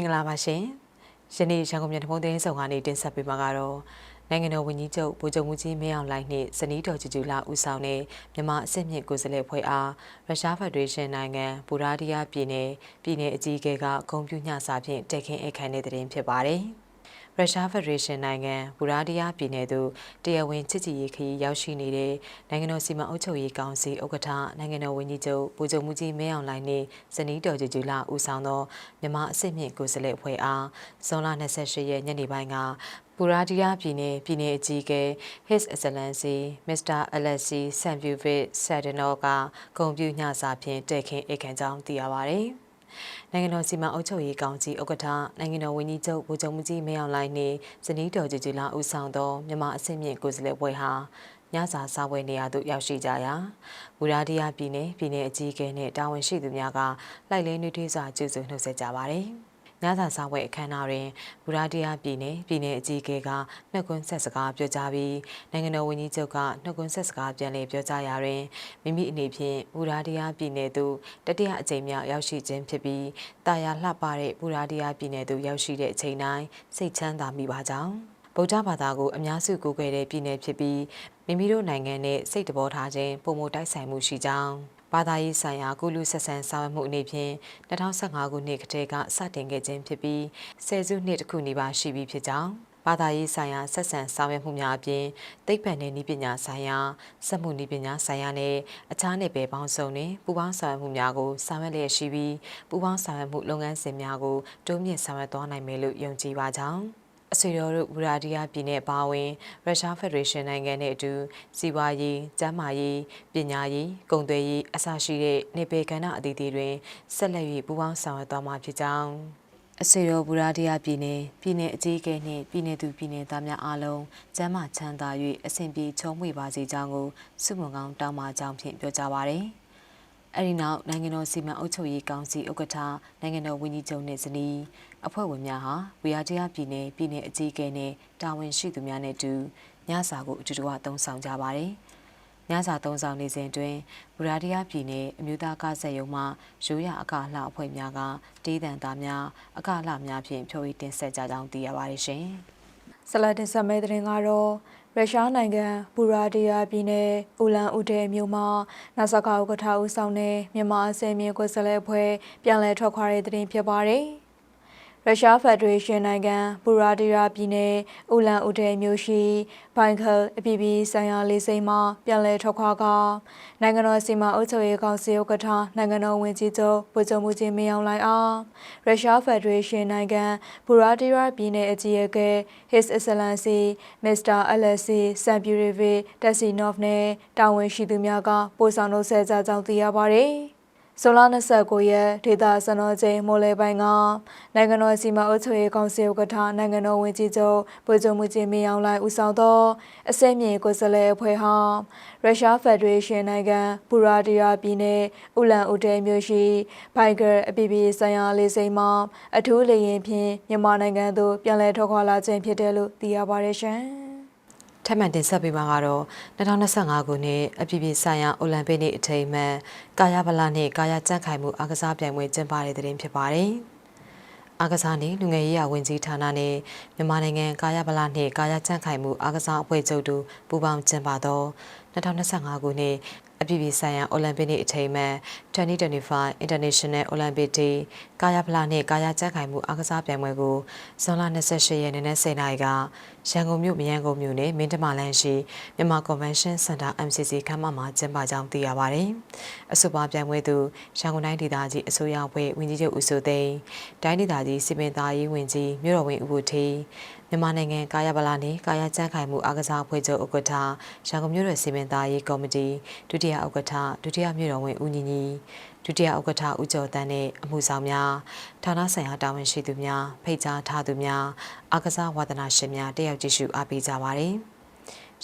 င်္ဂလာပါရှင်။ယနေ့ရန်ကုန်မြို့တမုံသတင်းဆောင်ကနေတင်ဆက်ပေးမှာကတော့နိုင်ငံတော်ဝန်ကြီးချုပ်ဗိုလ်ချုပ်မှုကြီးမင်းအောင်လှိုင်နှင့်ဇနီးတော်ကျူကျူလာဦးဆောင်တဲ့မြန်မာအစစ်မြစ်ကိုယ်စားလှယ်ဖွဲ့အားရုရှားဖက်ဒရေးရှင်းနိုင်ငံဘူရာဒီယာပြည်နယ်ပြည်နယ်အကြီးအကဲကဂုဏ်ပြုညစာဖြင့်တက်ခင်းအိတ်ခံတဲ့သတင်းဖြစ်ပါတယ်။ ရုရှားဖက်ဒရေးရှင်းနိုင်ငံဘူရာဒီယာပြည်နယ်သို့တရားဝင်ချစ်ကြည်ရေးခရီးရောက်ရှိနေတဲ့နိုင်ငံတော်စီမံအုပ်ချုပ်ရေးကောင်စီဥက္ကဋ္ဌနိုင်ငံတော်ဝန်ကြီးချုပ်ဗိုလ်ချုပ်မှုကြီးမင်းအောင်လှိုင်နှင့်ဇနီးတော်ကျူကျူလာဦးဆောင်သောမြန်မာအစစ်မြင့်ကိုယ်စားလှယ်အဖွဲ့အားဇွန်လ28ရက်ညနေပိုင်းကဘူရာဒီယာပြည်နယ်ပြည်နယ်အကြီးအကဲ His Excellency Mr. Alexei Samuel Sadanov ကဂုဏ်ပြုညစာဖြင့်တက်ခင်းအိတ်ခံကြောင်းသိရပါဗျ။ နိုင်ငံတော်စီမံအုပ်ချုပ်ရေးကောင်စီဥက္ကဋ္ဌနိုင်ငံတော်ဝန်ကြီးချုပ်ဗိုလ်ချုပ်မှုကြီးမင်းအောင်လှိုင်နှင့်ဇနီးတော်ကြည်ကြည်လာဦးဆောင်သောမြန်မာအဆင့်မြင့်ကိုယ်စားလှယ်ပွဲဟာညစာစားပွဲနေရာသို့ရောက်ရှိကြရာဝူရာဒီယာပြည်နယ်ပြည်နယ်အကြီးအကဲနှင့်တာဝန်ရှိသူများကလိုက်လင်းနှွေးထွေးစွာကျေးဇူးနှုတ်ဆက်ကြပါသည်။ ညစာစားပွဲအခမ်းအနားတွင်ဘူရာဒီယာပြည်နယ်ပြည်နယ်အကြီးအကဲကနှုတ်ခွန်းဆက်စကားပြောကြားပြီးနိုင်ငံတော်ဝန်ကြီးချုပ်ကနှုတ်ခွန်းဆက်စကားပြန်လည်ပြောကြားရာတွင်မိမိအနေဖြင့်ဘူရာဒီယာပြည်နယ်သို့တတိယအကြိမ်မြောက်ရောက်ရှိခြင်းဖြစ်ပြီးတာယာလှပတဲ့ဘူရာဒီယာပြည်နယ်သို့ရောက်ရှိတဲ့အချိန်တိုင်းစိတ်ချမ်းသာမိပါကြောင်းဗုဒ္ဓဘာသာကိုအများစုကိုးကွယ်တဲ့ပြည်နယ်ဖြစ်ပြီးမိမိတို့နိုင်ငံနဲ့စိတ်တဘောထားခြင်းပုံမတိုက်ဆိုင်မှုရှိကြောင်း ဘာသာရေးဆိုင်ရာကုလူဆက်ဆံဆောင်ရွက်မှုအနေဖြင့်2015ခုနှစ်ကတည်းကစတင်ခဲ့ခြင်းဖြစ်ပြီးဆယ်စုနှစ်တစ်ခုနီးပါးရှိပြီဖြစ်ကြောင်းဘာသာရေးဆိုင်ရာဆက်ဆံဆောင်ရွက်မှုများအပြင်သိပ္ပံနဲ့နည်းပညာဆိုင်ရာစက်မှုနည်းပညာဆိုင်ရာနဲ့အခြားနယ်ပယ်ပေါင်းစုံတွင်ပူးပေါင်းဆောင်ရွက်မှုများကိုဆောင်ရွက်လျက်ရှိပြီးပူးပေါင်းဆောင်ရွက်မှုလုပ်ငန်းစဉ်များကိုတိုးမြင့်ဆောင်ရွက်သွားနိုင်မယ်လို့ယုံကြည်ပါကြောင်း အဆွေတော်တို့ဘူရာဒီယာပြည်နယ်ပါဝင်ရုရှားဖက်ဒရေးရှင်းနိုင်ငံနဲ့အတူစီးပွားရေး၊ကျန်းမာရေး၊ပညာရေး၊ကုန်သွယ်ရေးအစရှိတဲ့နေပေကဏ္ဍအသီးသီးတွင်ဆက်လက်၍ပူးပေါင်းဆောင်ရွက်သွားမှာဖြစ်ကြောင်းအစေတော်ဘူရာဒီယာပြည်နယ်ပြည်နယ်အကြီးအကဲနှင့်ပြည်နယ်သူပြည်နယ်သားများအားလုံးကျန်းမာချမ်းသာ၍အဆင်ပြေချုံးမွေပါစေကြောင်းကိုစုမုံကောင်းတောင်းပါကြောင်းဖြင့်ပြောကြားပါရယ်။ အဲဒီနောက်နိုင်ငံတော်စီမံအုပ်ချုပ်ရေးကောင်စီဥက္ကဋ္ဌနိုင်ငံတော်ဝန်ကြီးချုပ်နှင့်ဇနီးအဖွဲ့ဝင်များဟာဝီယာတီယာပြည်နယ်ပြည်နယ်အကြီးအကဲနဲ့တာဝန်ရှိသူများနဲ့တူညစာကိုအတူတူသုံးဆောင်ကြပါတယ်။ညစာသုံးဆောင်နေစဉ်တွင်ဘူရာဒီယာပြည်နယ်အမျိုးသားကဆက်ရုံမှရိုးရအကလှအဖွဲ့များကတေးတန်သားများအကလှများဖြင့်ဖြိုးရည်တင်ဆက်ကြကြောင်းသိရပါတယ်ရှင်။ဆလတ်တင်ဆက်မဲတဲ့ရင်ကတော့ ရုရှားနိုင်ငံဘူရာဒီယာပြည်နယ်အူလန်ဦးတဲမြို့မှာနာဆာကာဥက္ကဋ္ဌဦးဆောင်တဲ့မြန်မာအစင်မြေကိုယ်စားလှယ်အဖွဲ့ပြန်လည်ထွက်ခွာတဲ့တဲ့တင်ဖြစ်ပါတယ်။ ရုရှားဖက်ဒရေးရှင်းနိုင်ငံဘူရာဒီယာပြည်နယ်အူလန်ဦးတဲမြို့ရှိဘိုင်ခယ်အပြည်ပြည်ဆိုင်ရာလေးစိမ်းမှာပြန်လည်ထွက်ခွာကနိုင်ငံတော်စီမံအုပ်ချုပ်ရေးကောင်စီဥက္ကဋ္ဌနိုင်ငံတော်ဝန်ကြီးချုပ်ဗိုလ်ချုပ်မှုကြီးမင်းအောင်လှိုင်အားရုရှားဖက်ဒရေးရှင်းနိုင်ငံဘူရာဒီယာပြည်နယ်အကြီးအကဲ His Excellency Mr. Alexei Saburevich Tasinov နဲ့တာဝန်ရှိသူများကပို့ဆောင်လို့ဆက်ကြကြောင်းသိရပါတယ်။ ဇွန်လ29ရက်ဒေသစံတော်ချိန်မိုးလေပိုင်းကနိုင်ငံတော်စီမံအုပ်ချုပ်ရေးကောင်စီဥက္ကဋ္ဌနိုင်ငံတော်ဝန်ကြီးချုပ်ဗိုလ်ချုပ်မှုကြီးမင်းအောင်လှိုင်ဦးဆောင်သောအစည်းအမြင့်ကိုယ်စားလှယ်အဖွဲ့ဟာရုရှားဖက်ဒရေးရှင်းနိုင်ငံဘူရာဒီယာပြည်နယ်ဥလန်ဦးတဲမြို့ရှိဘိုင်ဂါအပြည်ပြည်ဆိုင်ရာလေဆိပ်မှာအထူးလေယာဉ်ဖြင့်မြန်မာနိုင်ငံသို့ပြန်လည်ထွက်ခွာလာခြင်းဖြစ်တယ်လို့သိရပါတယ်ရှင်။ ထပ်မံတင်ဆက်ပေးမှာကတော့2025ခုနှစ်အပြည်ပြည်ဆိုင်ရာအိုလံပစ်နေ့အထိမ်းအမှတ်ကာယဗလာနှင့်ကာယကြံ့ခိုင်မှုအားကစားပြိုင်ပွဲကျင်းပတဲ့တဲ့ဖြစ်ပါတယ်။အားကစားနှင့်လူငယ်ရေးရာဝန်ကြီးဌာနနဲ့မြန်မာနိုင်ငံကာယဗလာနှင့်ကာယကြံ့ခိုင်မှုအားကစားအဖွဲ့ချုပ်တို့ပူးပေါင်းကျင်းပသော2025ခုနှစ် အပြည်ပြည်ဆိုင်ရာအိုလံပစ်နေ့အထိမ်းအမှတ်2025 International Olympic Day ကာယဖလားနှင့်ကာယကြံ့ခိုင်မှုအားကစားပြိုင်ပွဲကိုဇွန်လ28ရက်နေ့နဲ့10:00နာရီကရန်ကုန်မြို့မရန်ကုန်မြို့နယ်မင်းတမလန်ရှိမြန်မာ Convention Center MCC ခမ်းမမှာကျင်းပကြောင်းသိရပါတယ်။အဆိုပါပြိုင်ပွဲသို့ရန်ကုန်တိုင်းဒေသကြီးအစိုးရအဖွဲ့ဝန်ကြီးချုပ်ဦးစိုးသိန်းတိုင်းဒေသကြီးစီမံသားရေးဝန်ကြီးမြို့တော်ဝန်ဦးဘူထေး မြန်မာနိုင်ငံကာယဗလာနှင့်ကာယကြံ့ခိုင်မှုအားကစားအဖွဲ့ချုပ်ဥက္ကဋ္ဌရန်ကုန်မြို့နယ်စီမံသားရေးကော်မတီဒုတိယဥက္ကဋ္ဌဒုတိယမြို့တော်ဝန်ဦးညီညီဒုတိယဥက္ကဋ္ဌဦးကျော်တန်းနဲ့အမှုဆောင်များဌာနဆိုင်ရာတာဝန်ရှိသူများဖိတ်ကြားထားသူများအားကစားဝါသနာရှင်များတက်ရောက်ကြည့်ရှုအားပေးကြပါရယ်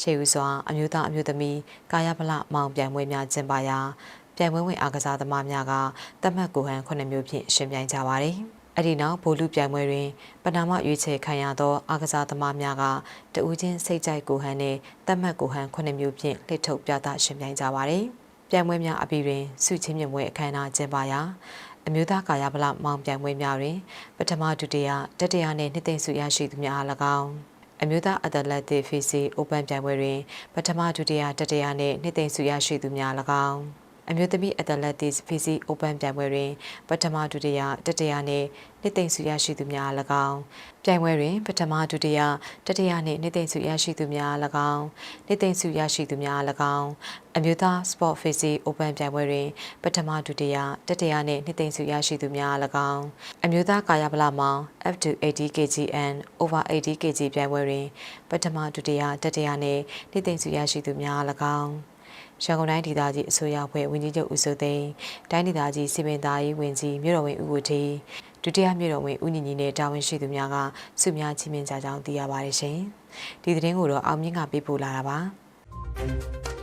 ရှေးဦးစွာအမျိုးသားအမျိုးသမီးကာယဗလမောင်ပြိုင်ပွဲများကျင်းပရာပြိုင်ပွဲဝင်အားကစားသမားများကတတ်မှတ်ကိုဟန်9မျိုးဖြင့်ရှင်ပြိုင်ကြပါရယ် အဲ့ဒီနောက်ဗိုလ်လူပြိုင်ပွဲတွင်ပနာမရွေးချယ်ခံရသောအားကစားသမားများကတဦးချင်းစိတ်ကြိုက်ကိုဟန်နှင့်တတ်မှတ်ကိုဟန်9မျိုးဖြင့်လှစ်ထုတ်ပြသရှင်ပြိုင်ကြပါသည်။ပြိုင်ပွဲများအပြီးတွင်စုချင်းမြင့်ပွဲအခမ်းအနားကျင်းပရာအမျိုးသားကာယဗလမောင်ပြိုင်ပွဲများတွင်ပထမဒုတိယတတိယနှင့်နှစ်သိမ့်ဆုရရှိသူများအား၎င်းအမျိုးသားအသက်လက်သစ်ဖီစီအိုပန်ပြိုင်ပွဲတွင်ပထမဒုတိယတတိယနှင့်နှစ်သိမ့်ဆုရရှိသူများ၎င်း အမျိုးသမီးအသက်လက်သစ်ဖီစီအိုပန်ပြိုင်ပွဲတွင်ပထမဒုတိယတတိယနှင့်နှစ်သိမ့်ဆုရရှိသူများအား၎င်းပြိုင်ပွဲတွင်ပထမဒုတိယတတိယနှင့်နှစ်သိမ့်ဆုရရှိသူများအား၎င်းနှစ်သိမ့်ဆုရရှိသူများအား၎င်းအမျိုးသား Sport Face Open ပြိုင်ပွဲတွင်ပထမဒုတိယတတိယနှင့်နှစ်သိမ့်ဆုရရှိသူများအား၎င်းအမျိုးသားကာယဗလာမောင် F2 80 kgN over 80 kg ပြိုင်ပွဲတွင်ပထမဒုတိယတတိယနှင့်နှစ်သိမ့်ဆုရရှိသူများအား၎င်း ရန်ကုန်တိုင်းဒေသကြီးအစိုးရအဖွဲ့ဝန်ကြီးချုပ်ဦးစိုးသိန်းတိုင်းဒေသကြီးစီမံသားရေးဝန်ကြီးမြို့တော်ဝင်ဦးဝတီဒုတိယမြို့တော်ဝင်ဦးညီညီနဲ့တာဝန်ရှိသူများကဆုများချီးမြှင့်ကြကြောင်းသိရပါတယ်ရှင်။ဒီသတင်းကိုတော့အောင်မြင့်ကပေးပို့လာတာပါ။